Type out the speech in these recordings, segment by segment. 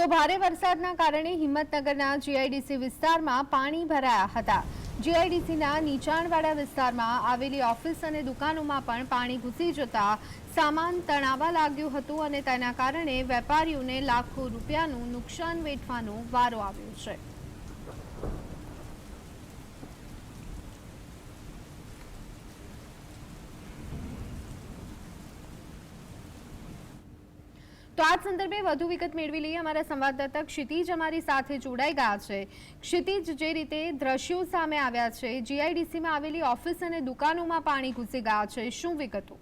તો ભારે વરસાદના કારણે હિંમતનગરના જીઆઈડીસી વિસ્તારમાં પાણી ભરાયા હતા. જીઆઈડીસીના નીચાણવાળા વિસ્તારમાં આવેલી ઓફિસ અને દુકાનોમાં પણ પાણી ઘૂસી જતા સામાન તણાવા લાગ્યું હતું અને તેના કારણે વેપારીઓને લાખો રૂપિયાનું નુકસાન વેઠવાનો વારો આવ્યો છે. તો આ સંદર્ભે વધુ વિગત મેળવી લઈએ. અમારા સંવાદદાતા ક્ષિતિજ અમારી સાથે જોડાઈ ગયા છે. ક્ષિતિજ, જે રીતે દ્રશ્યો સામે આવ્યા છે, જીઆઈડીસીમાં આવેલી ઓફિસ અને દુકાનોમાં પાણી ઘૂસી ગયા છે. શું વિગતો?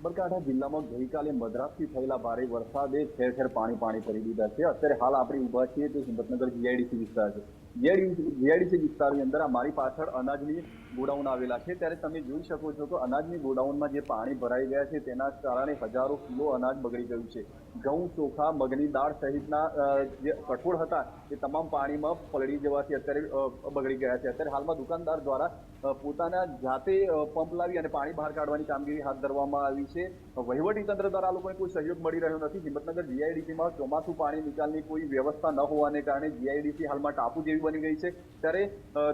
સાબરકાંઠા જિલ્લામાં ગઈકાલે મદ્રાસથી થયેલા ભારે વરસાદે ઠેર ઠેર પાણી પાણી કરી દીધા છે. અત્યારે હાલ આપણે ઊભા છીએ તે હિંમતનગર જીઆઈડીસી વિસ્તાર છે. જીઆઈડીસી વિસ્તારની અંદર અમારી મારી પાછળ અનાજની ગોડાઉન આવેલા છે. ત્યારે તમે જોઈ શકો છો કે અનાજની ગોડાઉનમાં જે પાણી ભરાઈ ગયા છે, તેના કારણે હજારો કિલો અનાજ બગડી ગયું છે. ઘઉં, ચોખા, મગની દાળ સહિતના જે કઠોળ હતા, એ તમામ પાણીમાં પલળી જવાથી અત્યારે બગડી ગયા છે. અત્યારે હાલમાં દુકાનદાર દ્વારા પોતાના જાતે પંપ લાવી અને પાણી બહાર કાઢવાની કામગીરી હાથ ધરવામાં આવી છે. વહીવટી તંત્ર દ્વારા લોકોને કોઈ સહયોગ મળી રહ્યો નથી. હિંમતનગર જીઆઈડીસીમાં ચોમાસું પાણી નિકાલની કોઈ વ્યવસ્થા ન હોવાને કારણે જીઆઈડીસી હાલમાં ટાપુ જેવી બની ગઈ છે. ત્યારે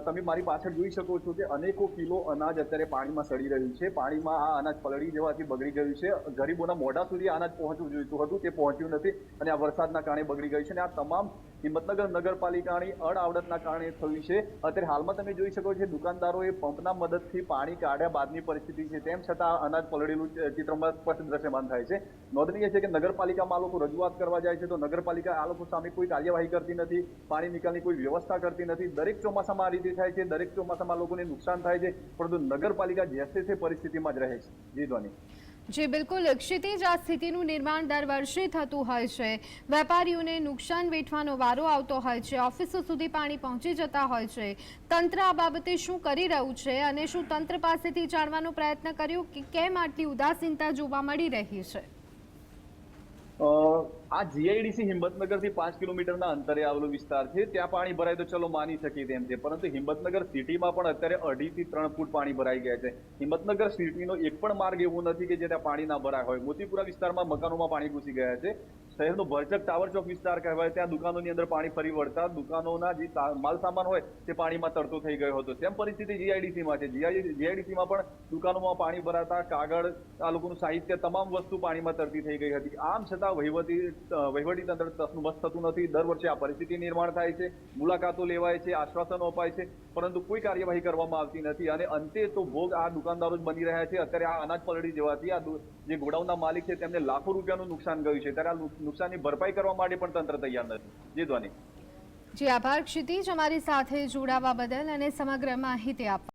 તમે મારી પાછળ જોઈ શકો છો કે અનેકો કિલો અનાજ અત્યારે પાણીમાં સડી રહ્યું છે. પાણીમાં આ અનાજ પલળી જવાથી બગડી ગયું છે. ગરીબોના મોઢા સુધી અનાજ પહોંચવું જોઈતું હતું, તે પહોંચ્યું નથી અને આ વરસાદના કારણે બગડી ગયું છે અને આ તમામ હિંમતનગર નગરપાલિકાની અણઆવડતના કારણે થયું છે. અત્યારે હાલમાં તમે જોઈ શકો છો, દુકાનદારોએ પંપના મદદથી પાણી કાઢ્યા બાદની પરિસ્થિતિ છે. તેમ છતાં અનાજ પલળેલું ચિત્રમાં સ્પષ્ટ દ્રશ્યમાન થાય છે. નોંધનીય છે કે નગરપાલિકામાં આ લોકો રજૂઆત કરવા જાય છે, તો નગરપાલિકા આ લોકો સામે કોઈ કાર્યવાહી કરતી નથી. પાણી નિકાલની કોઈ વ્યવસ્થા કરતી નથી. દરેક ચોમાસામાં આ રીતે થાય છે. દરેક ચોમાસામાં લોકોને નુકસાન થાય છે. પરંતુ નગરપાલિકા જે તે પરિસ્થિતિમાં જ રહે છે. જી ધ્વની. જી બિલકુલ. ક્ષિતિજ આ સ્થિતિનું નિર્માણ દર વર્ષે થતું હોય છે. વેપારીઓને નુકસાન વેઠવાનો વારો આવતો હોય છે. ઓફિસો સુધી પાણી પહોંચી જતા હોય છે. તંત્ર આ બાબતે શું કરી રહ્યું છે અને શું તંત્ર પાસેથી જાણવાનો પ્રયત્ન કર્યો કે કેમ આટલી ઉદાસીનતા જોવા મળી રહી છે? આ જીઆઈડીસી હિંમતનગરથી પાંચ કિલોમીટરના અંતરે આવેલો વિસ્તાર છે. ત્યાં પાણી ભરાય તો ચલો માની શકીએ તેમ છે. પરંતુ હિંમતનગર સિટીમાં પણ અત્યારે અઢી થી ત્રણ ફૂટ પાણી ભરાઈ ગયા છે. હિંમતનગર સિટીનો એક પણ માર્ગ એવો નથી કે જે ત્યાં પાણી ના ભરાય હોય. મોતીપુરા વિસ્તારમાં મકાનોમાં પાણી ઘૂસી ગયા છે. શહેરનો ભરચક ટાવર ચોક વિસ્તાર કહેવાય. ત્યાં દુકાનોની અંદર પાણી ફરી વળતા દુકાનોના જે માલ સામાન હોય તે પાણીમાં તરતો થઈ ગયો હતો. તેમ પરિસ્થિતિ જીઆઈડીસીમાં છે. જીઆઈડીસીમાં પણ દુકાનોમાં પાણી ભરાતા કાગળ, આ લોકોનું સાહિત્ય, તમામ વસ્તુ પાણીમાં તરતી થઈ ગઈ હતી. આમ છતાં વહીવટી વહીવટી તંત્ર તસનું થતું નથી. દર વર્ષે આ પરિસ્થિતિ નિર્માણ થાય છે. મુલાકાતો લેવાય છે, આશ્વાસનો અપાય છે, પરંતુ કોઈ કાર્યવાહી કરવામાં આવતી નથી. અને અંતે તો ભોગ આ દુકાનદારો જ બની રહ્યા છે. અત્યારે આ અનાજ પલળી જવાથી આ જે ગોડાઉનના માલિક છે, તેમને લાખો રૂપિયાનું નુકસાન ગયું છે. ત્યારે આ નુકસાનની ભરપાઈ કરવા માટે પણ તંત્ર તૈયાર નથી. જીતવાની જી આભાર, ક્ષિતિજ. અમારી સાથે જોડાવા બદલ અને સમગ્ર માહિતી આપવા